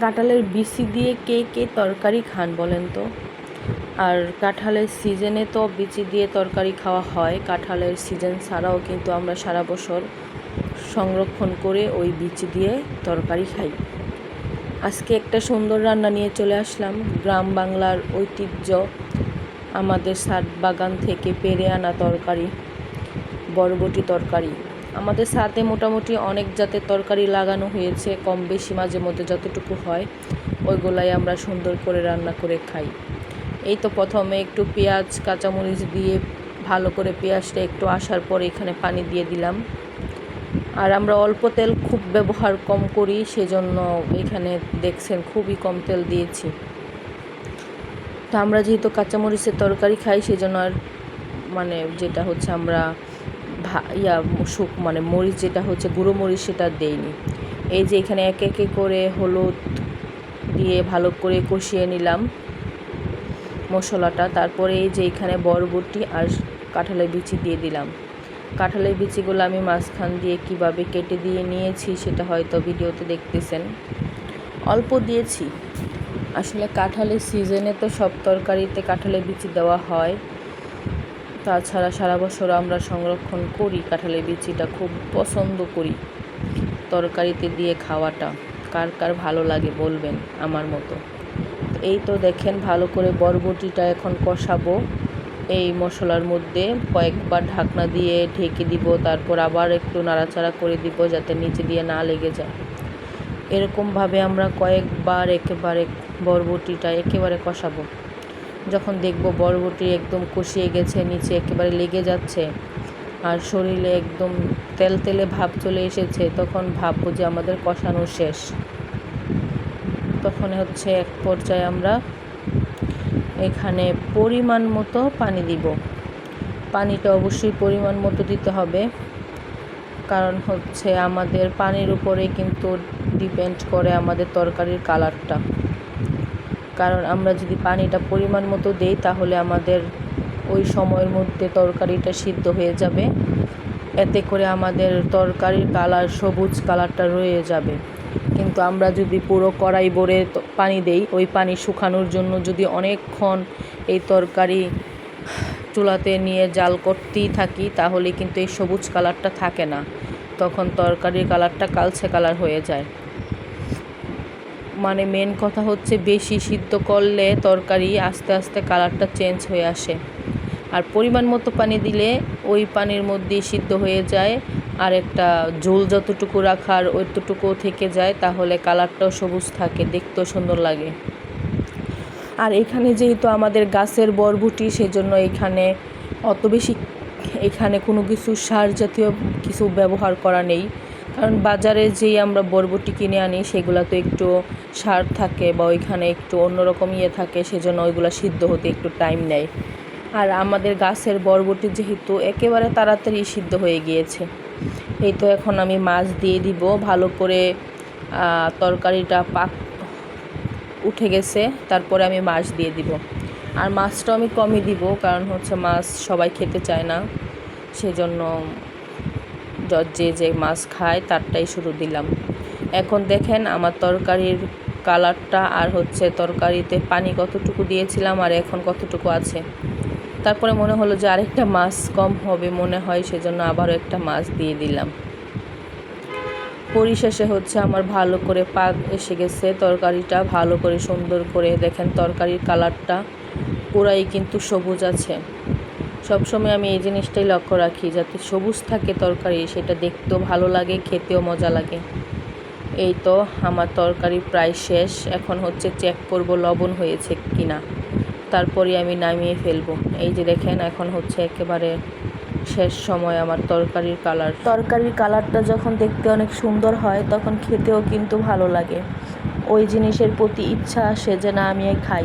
কাঁঠালের বিচি দিয়ে কে কে তরকারি খান বলেন তো? আর কাঁঠালের সিজনে তো বিচি দিয়ে তরকারি খাওয়া হয়। কাঁঠালের সিজন ছাড়াও কিন্তু আমরা সারা বছর সংরক্ষণ করে ওই বিচি দিয়ে তরকারি খাই। আজকে একটা সুন্দর রান্না নিয়ে চলে আসলাম। গ্রাম বাংলার ঐতিহ্য, আমাদের সাত বাগান থেকে পেরে আনা তরকারি, বরবটি তরকারি। আমাদের সাথে মোটামুটি অনেক জাতের তরকারি লাগানো হয়েছে, কম বেশি মাঝে মধ্যে যতটুকু হয়, ওইগুলাই আমরা সুন্দর করে রান্না করে খাই। এই তো প্রথমে একটু পেঁয়াজ, কাঁচামরিচ দিয়ে ভালো করে পেঁয়াজটা একটু আসার পরে এখানে পানি দিয়ে দিলাম। আর আমরা অল্প তেল খুব ব্যবহার কম করি, সেজন্য এখানে দেখছেন খুবই কম তেল দিয়েছি। তো আমরা যেহেতু কাঁচামরিচের তরকারি খাই, সেজন্য আর মানে যেটা হচ্ছে আমরা ইয়া শুক মানে মরিচ যেটা হচ্ছে, গুঁড়ো মরিচ সেটা দেইনি। এই যে এখানে একে একে করে হলুদ দিয়ে ভালো করে কষিয়ে নিলাম মশলাটা। তারপরে এই যে এখানে বরবটি আর কাঁঠালের বিচি দিয়ে দিলাম। কাঁঠালের বিচিগুলো আমি মাঝখান দিয়ে কীভাবে কেটে দিয়ে নিয়েছি সেটা হয়তো ভিডিওতে দেখতেছেন। অল্প দিয়েছি। আসলে কাঁঠালের সিজনে তো সব তরকারিতে কাঁঠালের বিচি দেওয়া হয়। তাছাড়া সারা বছর আমরা সংরক্ষণ করি, কাঁঠালের বিচিটা খুব পছন্দ করি। তরকারিতে দিয়ে খাওয়াটা কার কার ভালো লাগে বলবেন আমার মতো। এই তো দেখেন ভালো করে বরবটিটা এখন কষাবো। এই মশলার মধ্যে কয়েকবার ঢাকনা দিয়ে ঢেকে দিব, তারপর আবার একটু নাড়াচাড়া করে দিব যাতে নিচে দিয়ে না লেগে যায়। এরকমভাবে আমরা কয়েকবার একেবারে বরবটিটা একেবারে কষাবো। যখন দেখব বরবটি একদম কষিয়ে গেছে, নিচে একেবারে লেগে যাচ্ছে আর শরীরে একদম তেল তেলে ভাব চলে এসেছে, তখন ভাববো যে আমাদের কষানো শেষ। তখন হচ্ছে এক পর্যায়ে আমরা এখানে পরিমাণ মতো পানি দিব। পানিটা অবশ্যই পরিমাণ মতো দিতে হবে, কারণ হচ্ছে আমাদের পানির উপরে কিন্তু ডিপেন্ড করে আমাদের তরকারির কালারটা কারণ আমরা যদি পানিটা পরিমাণ মতো দেই, তাহলে আমাদের ওই সময়ের মধ্যে তরকারিটা সিদ্ধ হয়ে যাবে। এতে করে আমাদের তরকারির কালার, সবুজ কালারটা রয়ে যাবে। কিন্তু আমরা যদি পুরো কড়াই ভরে পানি দেই, ওই পানি শুকানোর জন্য যদি অনেকক্ষণ এই তরকারি চুলাতে নিয়ে জাল করতেই থাকি, তাহলে কিন্তু এই সবুজ কালারটা থাকে না। তখন তরকারির কালারটা কালচে কালার হয়ে যায়। মানে মেন কথা হচ্ছে বেশি সিদ্ধ করলে তরকারি আস্তে আস্তে কালারটা চেঞ্জ হয়ে আসে। আর পরিমাণ মতো পানি দিলে ওই পানির মধ্যেই সিদ্ধ হয়ে যায়। আর একটা ঝোল যতটুকু রাখার ওইটুকু থেকে যায়, তাহলে কালারটাও সবুজ থাকে, দেখতেও সুন্দর লাগে। আর এখানে যেহেতু আমাদের গাছের বরবুটি, সেজন্য এখানে অত বেশি, এখানে কোনো কিছু সার জাতীয় কিছু ব্যবহার করা নেই। কারণ বাজারে যেই আমরা বরবটি কিনে আনি, সেগুলো তো একটু সার থাকে বা ওইখানে একটু অন্যরকম ইয়ে থাকে, সেজন্য ওইগুলো সিদ্ধ হতে একটু টাইম নেয়। আর আমাদের গাছের বরবটি যেহেতু একেবারে তাড়াতাড়ি সিদ্ধ হয়ে গিয়েছে, এই তো এখন আমি মাছ দিয়ে দিব। ভালো করে তরকারিটা পাক উঠে গেছে, তারপরে আমি মাছ দিয়ে দিব। আর মাছটাও আমি কমই দিব, কারণ হচ্ছে মাছ সবাই খেতে চায় না, সেজন্য যে যে মাছ খায়, তারটাই শুরু দিলাম। এখন দেখেন আমার তরকারির কালারটা আর হচ্ছে তরকারিতে পানি কতটুকু দিয়েছিলাম আর এখন কতটুকু আছে। তারপরে মনে হলো যে আরেকটা মাছ কম হবে, মনে হয় সেজন্য আবারও একটা মাছ দিয়ে দিলাম। পরিশেষে হচ্ছে আমার ভালো করে পাক এসে গেছে, তরকারিটা ভালো করে সুন্দর করে দেখেন তরকারির কালারটা পুরাই কিন্তু সবুজ আছে। সবসময় আমি এই জিনিসটাই লক্ষ্য রাখি, যাতে সবুজ থাকে তরকারি, সেটা দেখতেও ভালো লাগে, খেতেও মজা লাগে। এই তো আমার তরকারি প্রায় শেষ, এখন হচ্ছে চেক করব লবণ হয়েছে কি না তারপরে আমি নামিয়ে ফেলব। এই যে দেখেন, এখন হচ্ছে একেবারে শেষ সময় আমার তরকারির কালার তরকারির কালারটা যখন দেখতে অনেক সুন্দর হয়, তখন খেতেও কিন্তু ভালো লাগে। ওই জিনিসের প্রতি ইচ্ছা আসে যে, না, আমি খাই।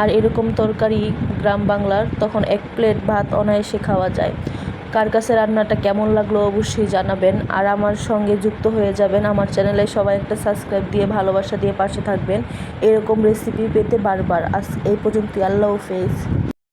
আর এরকম তরকারি গ্রাম বাংলার, তখন এক প্লেট ভাত অনায়াসে খাওয়া যায়। কার কাছে রান্নাটা কেমন লাগল অবশ্যই জানাবেন। আর আমার সঙ্গে যুক্ত হয়ে যাবেন আমার চ্যানেলে সবাই একটা সাবস্ক্রাইব দিয়ে, ভালোবাসা দিয়ে পাশে থাকবেন। এরকম রেসিপি পেতে বারবার। আজ এই পর্যন্ত আল্লাহ হাফেজ।